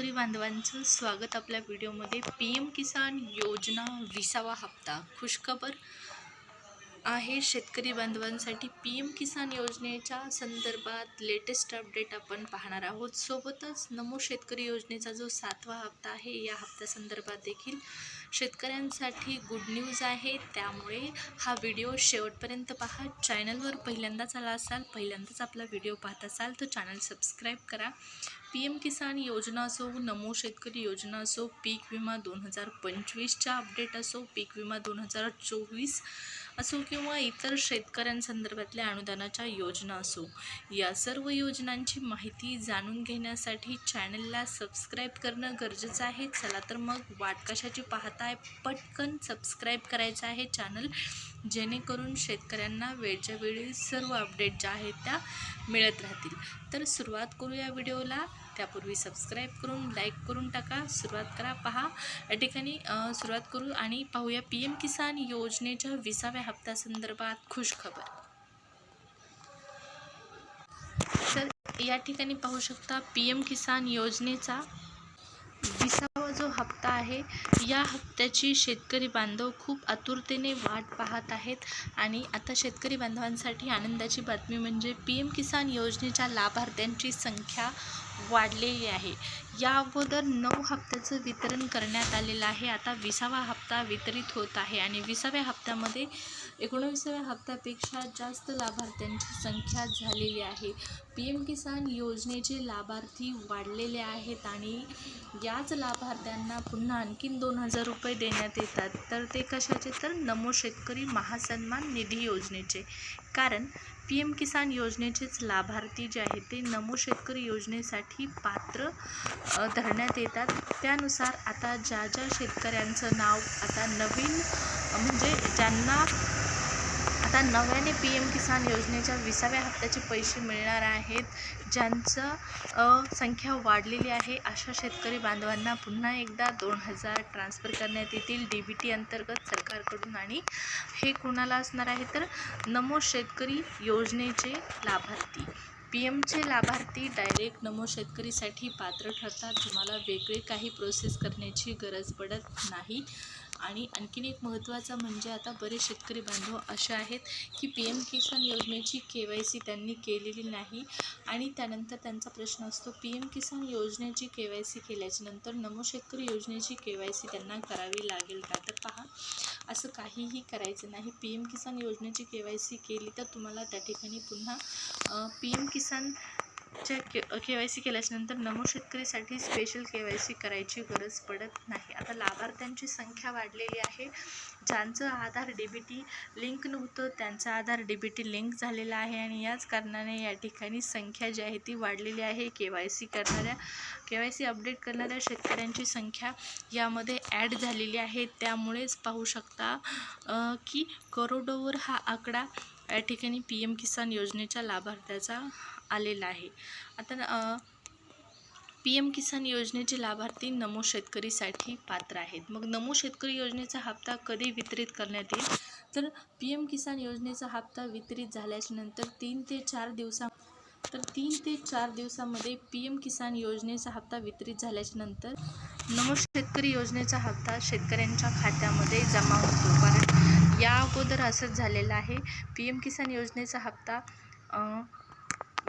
शेतकरी बांधवांचं स्वागत आपल्या व्हिडिओमध्ये. पी एम किसान योजना विसावा हप्ता. खुशखबर. आहे शेतकरी बांधवांसाठी पी एम किसान योजनेच्या संदर्भात लेटेस्ट अपडेट आपण पाहणार आहोत. सोबतच नमो शेतकरी योजनेचा जो सातवा हप्ता आहे या हप्त्यासंदर्भात देखील शेतकऱ्यांसाठी गुड न्यूज आहे. त्यामुळे हा व्हिडिओ शेवटपर्यंत पहा. चॅनलवर पहिल्यांदाच आला असाल पहिल्यांदाच आपला व्हिडिओ पाहत असाल तर चॅनल सबस्क्राईब करा. पी एम किसान योजना असो नमो शेतकरी योजना असो पीक विमा दोन हजार पंचवीसच्या अपडेट असो पीक विमा दोन हजार चोवीस असो किंवा इतर शेतकऱ्यांसंदर्भातल्या अनुदानाच्या योजना असो या सर्व योजनांची माहिती जाणून घेण्यासाठी चॅनलला सबस्क्राईब करणं गरजेचं आहे. चला तर मग वाट कशाची पाहताय? पटकन सबस्क्राईब करायचं आहे चॅनल जेणेकरून शेतकऱ्यांना वेळच्या वेळी सर्व अपडेट ज्या आहेत त्या मिळत राहतील. तर सुरुवात करूया व्हिडिओला. त्यापूर्वी सबस्क्राईब करून लाईक करून टाका. सुरुवात करा पहा. या ठिकाणी सुरुवात करू आणि पाहूया पी एम किसान योजनेच्या विसाव्या हप्त्यासंदर्भात खुश खबर तर या ठिकाणी पाहू शकता पी एम किसान योजनेचा विसावा जो हप्ता आहे या हप्त्याची शेतकरी बांधव खूप आतुरतेने वाट पाहत आहेत आणि आता शेतकरी बांधवांसाठी आनंदाची बातमी म्हणजे पी एम किसान योजनेच्या लाभार्थ्यांची संख्या वाढलेली आहे. या अगोदर नऊ हप्त्याचं वितरण करण्यात आलेलं आहे. आता विसावा हप्ता वितरित होत आहे आणि विसाव्या हप्त्यामध्ये एकोणविसाव्या हप्त्यापेक्षा जास्त लाभार्थ्यांची संख्या झालेली आहे. पी एम किसान योजनेचे लाभार्थी वाढलेले आहेत आणि याच लाभार्थ्यांना पुन्हा आणखीन दोन हजार रुपये देण्यात येतात. तर ते कशाचे? तर नमो शेतकरी महासन्मान निधी योजनेचे. कारण पी एम किसान योजनेचेच लाभार्थी जे आहेत ते नमो शेतकरी योजनेसाठी पात्र धरण्यात येतात. त्यानुसार आता ज्या ज्या शेतकऱ्यांचं नाव आता नवीन म्हणजे ज्यांना आता नव्याने पी एम किसान योजनेच्या विसाव्या हप्त्याचे पैसे मिळणार आहेत ज्यांचं संख्या वाढलेली आहे. अशा शेतकरी बांधवांना पुन्हा एकदा दोन हजार ट्रान्स्फर करण्यात येतील. डी बी टी अंतर्गत सरकारकडून आणि हे कोणाला असणार आहे तर नमो शेतकरी योजनेचे लाभार्थी. पी एमचे लाभार्थी डायरेक्ट नमो शेतकरीसाठी पात्र ठरतात. तुम्हाला वेगळे काही प्रोसेस करण्याची गरज पडत नाही. आणि आणखीन एक महत्त्वाचं म्हणजे आता बरेच शेतकरी बांधव असे आहेत की पी एम किसान योजनेची के वाय सी त्यांनी केलेली नाही आणि त्यानंतर त्यांचा प्रश्न असतो पी एम किसान योजनेची के वाय सी केल्याच्यानंतर नमो शेतकरी योजनेची के वाय सी त्यांना करावी लागेल का? तर पहा असं काहीही करायचं नाही. पी एम किसान योजनेची के वाय सी केली तर तुम्हाला त्या ठिकाणी पुन्हा पी एम किसान च्या के के वाय सी केल्याच्यानंतर नमो शेतकरीसाठी स्पेशल के वाय सी करायची गरज पडत नाही. आता लाभार्थ्यांची संख्या वाढलेली आहे. ज्यांचं Aadhaar D B T link नव्हतं त्यांचं Aadhaar D B T link झालेलं आहे आणि याच कारणाने या ठिकाणी संख्या जी आहे ती वाढलेली आहे. के वाय सी करणाऱ्या के वाय सी अपडेट करणाऱ्या शेतकऱ्यांची संख्या यामध्ये ॲड झालेली आहे. त्यामुळेच पाहू शकता की करोडोवर हा आकडा या ठिकाणी पी एम किसान योजनेच्या लाभार्थ्याचा आलेला आहे. आता पी एम किसान योजनेचे लाभार्थी नमो शेतकरीसाठी पात्र आहेत. मग नमो शेतकरी योजनेचा हप्ता कधी वितरित करण्यात येईल? तर पी एम किसान योजनेचा हप्ता वितरित झाल्याच्यानंतर तीन ते चार दिवसा तर तीन ते चार दिवसामध्ये पी एम किसान योजनेचा हप्ता वितरित झाल्याच्यानंतर नमो शेतकरी योजनेचा हप्ता शेतकऱ्यांच्या खात्यामध्ये जमा होतो. कारण या अगोदर असंच झालेलं आहे. पी एम किसान योजनेचा हप्ता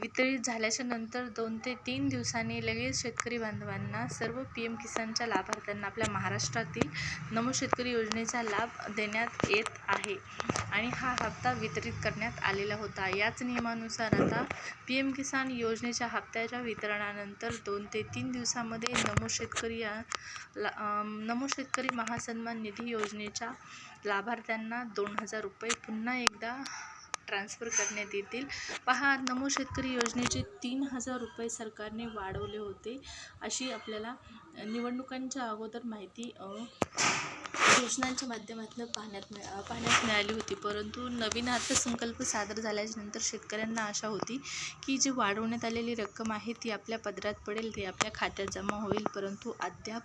वितरित झाल्याच्यानंतर दोन ते तीन दिवसांनी लगेच शेतकरी बांधवांना सर्व पी एम किसानच्या लाभार्थ्यांना आपल्या महाराष्ट्रातील नमो शेतकरी योजनेचा लाभ देण्यात येत आहे आणि हा हप्ता वितरित करण्यात आलेला होता. याच नियमानुसार आता पी एम किसान योजनेच्या हप्त्याच्या वितरणानंतर दोन ते तीन दिवसामध्ये नमो शेतकरी या ला नमो शेतकरी महासन्मान निधी योजनेच्या लाभार्थ्यांना दोन हजार रुपये पुन्हा एकदा ट्रान्स्फर करण्यात येतील. पहा नमो शेतकरी योजनेचे तीन हजार रुपये सरकारने वाढवले होते. अशी आपल्याला निवडणुकांच्या अगोदर माहिती घोषणांच्या माध्यमातून पाहण्यात मिळा पाहण्यात मिळाली होती. परंतु नवीन अर्थसंकल्प सादर झाल्याच्यानंतर शेतकऱ्यांना आशा होती की जी वाढवण्यात आलेली रक्कम आहे ती आपल्या पदरात पडेल ती आपल्या खात्यात जमा होईल. परंतु अद्याप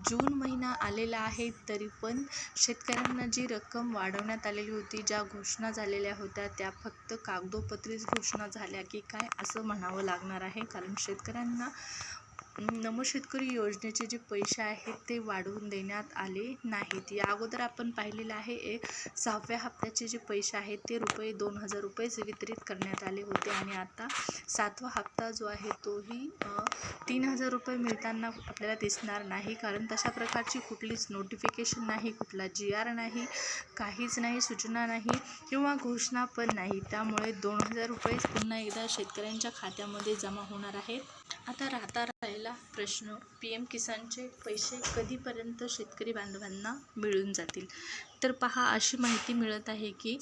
जून महिना आलेला आहे तरी पण शेतकऱ्यांना जी रक्कम वाढवण्यात आलेली होती ज्या घोषणा झालेल्या होत्या त्या फक्त कागदोपत्रीच घोषणा झाल्या की काय असं म्हणावं लागणार आहे. कारण शेतकऱ्यांना नमो शेतकरी योजनेचे जे पैसे आहेत ते वाढवून देण्यात आले नाहीत. या अगोदर आपण पाहिलेलं आहे एक सहाव्या हप्त्याचे जे पैसे आहेत ते रुपये दोन हजार रुपयेच वितरित करण्यात आले होते आणि आता सातवा हप्ता जो आहे तोही तीन हजार रुपये मिळताना आपल्याला दिसणार नाही. कारण तशा प्रकारची कुठलीच नोटिफिकेशन नाही कुठला जी आर नाही काहीच नाही सूचना नाही किंवा घोषणा पण नाही. त्यामुळे दोन हजार रुपयेच पुन्हा एकदा शेतकऱ्यांच्या खात्यामध्ये जमा होणार आहेत. आता राहता राहिला प्रश्न. पी एम किसानचे पैसे कधीपर्यंत शेतकरी बांधवांना मिळून जातील? तर पहा अशी माहिती मिळत आहे की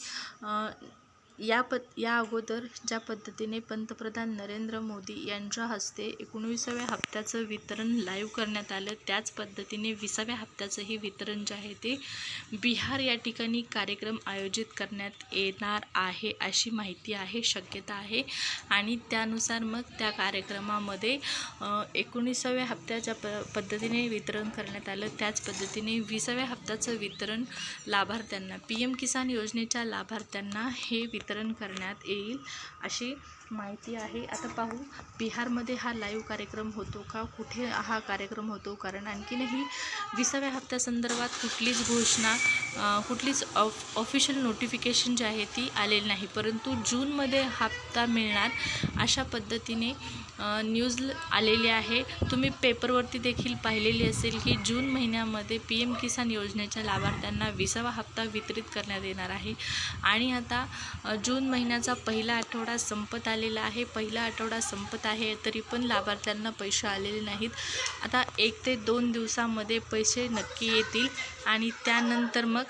या पद या अगोदर ज्या पद्धतीने पंतप्रधान नरेंद्र मोदी यांच्या हस्ते एकोणविसाव्या हप्त्याचं वितरण लाईव्ह करण्यात आलं त्याच पद्धतीने विसाव्या हप्त्याचंही वितरण जे आहे ते बिहार या ठिकाणी कार्यक्रम आयोजित करण्यात येणार आहे अशी माहिती आहे शक्यता आहे. आणि त्यानुसार मग त्या कार्यक्रमामध्ये एकोणीसाव्या हप्त्याच्या प पद्धतीने वितरण करण्यात आलं त्याच पद्धतीने विसाव्या हप्त्याचं वितरण लाभार्थ्यांना पी एम किसान योजनेच्या लाभार्थ्यांना हे वितरण करण्यात येईल अशी माहिती आहे. आता पाहू बिहारमध्ये हा लाईव्ह कार्यक्रम होतो का? कुठे हा कार्यक्रम होतो? कारण आणखीनही विसाव्या हप्त्यासंदर्भात कुठलीच घोषणा कुठलीच ऑफ ऑफिशियल नोटिफिकेशन जी आहे ती आलेली नाही. परंतु जूनमध्ये हप्ता मिळणार अशा पद्धतीने न्यूज आलेली आहे. तुम्ही पेपरवरती देखील पाहिलेली असेल की जून महिन्यामध्ये पी एम किसान योजनेच्या लाभार्थ्यांना विसावा हप्ता वितरित करण्यात येणार आहे. आणि आता जून महिन्याचा पहिला आठवडा संपत आलेला आहे. पहिला आठवडा संपत आहे तरी पण लाभार्थ्यांना पैसे आलेले नाहीत. आता एक ते दोन दिवसामध्ये पैसे नक्की येतील आणि त्यानंतर मग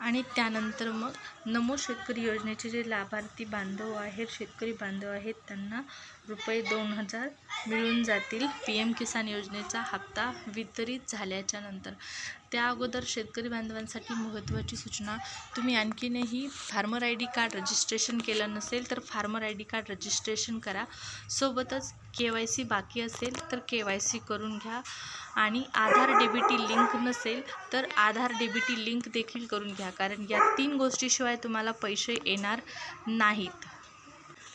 आणि त्यानंतर मग नमो शेतकरी योजनेचे जे लाभार्थी बांधव आहेत शेतकरी बांधव आहेत त्यांना रुपये दोन हजार मिळून जातील पी एम किसान योजनेचा हप्ता वितरित झाल्याच्यानंतर. त्या अगोदर शेतकरी बांधवांसाठी महत्त्वाची सूचना तुम्ही आणखीनही farmer I D card registration केलं नसेल तर farmer I D card registration करा. सोबतच के वाय सी बाकी असेल तर के वाय सी करून घ्या. आणि आधार डेबिटी लिंक नसेल तर आधार डेबिटी लिंक देखील करून घ्या. कारण या तीन गोष्टीशिवाय तुम्हाला पैसे येणार नाहीत.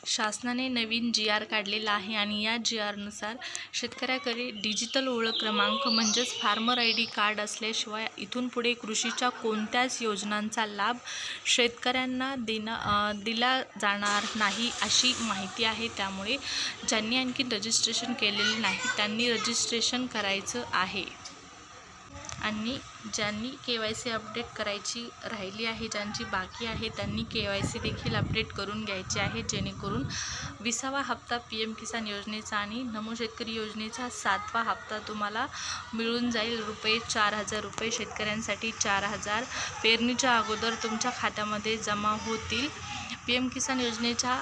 शासनाने नवीन जी आर काढलेला आहे आणि या जी आरनुसार शेतकऱ्याकडे डिजिटल ओळख क्रमांक म्हणजेच फार्मर आय डी कार्ड असल्याशिवाय इथून पुढे कृषीच्या कोणत्याच योजनांचा लाभ शेतकऱ्यांना देणं दिला जाणार नाही अशी माहिती आहे. त्यामुळे ज्यांनी आणखी रजिस्ट्रेशन केलेले नाही त्यांनी रजिस्ट्रेशन करायचं आहे. आणि ज्यांनी के वाय सी अपडेट करायची राहिली आहे ज्यांची बाकी आहे त्यांनी के वाय सी देखील अपडेट करून घ्यायची आहे जेणेकरून विसावा हप्ता पी एम किसान योजनेचा आणि नमो शेतकरी योजनेचा सातवा हप्ता तुम्हाला मिळून जाईल. रुपये चार हजार रुपये शेतकऱ्यांसाठी चार हजार पेरणीच्या अगोदर तुमच्या खात्यामध्ये जमा होतील. पी एम किसान योजनेच्या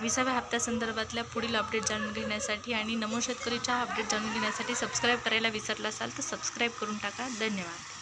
विसाव्या हप्त्यासंदर्भातल्या पुढील अपडेट जाणून घेण्यासाठी आणि नमो शेतकरीच्या अपडेट जाणून घेण्यासाठी सबस्क्राईब करायला विसरला असाल तर सबस्क्राईब करून टाका. धन्यवाद.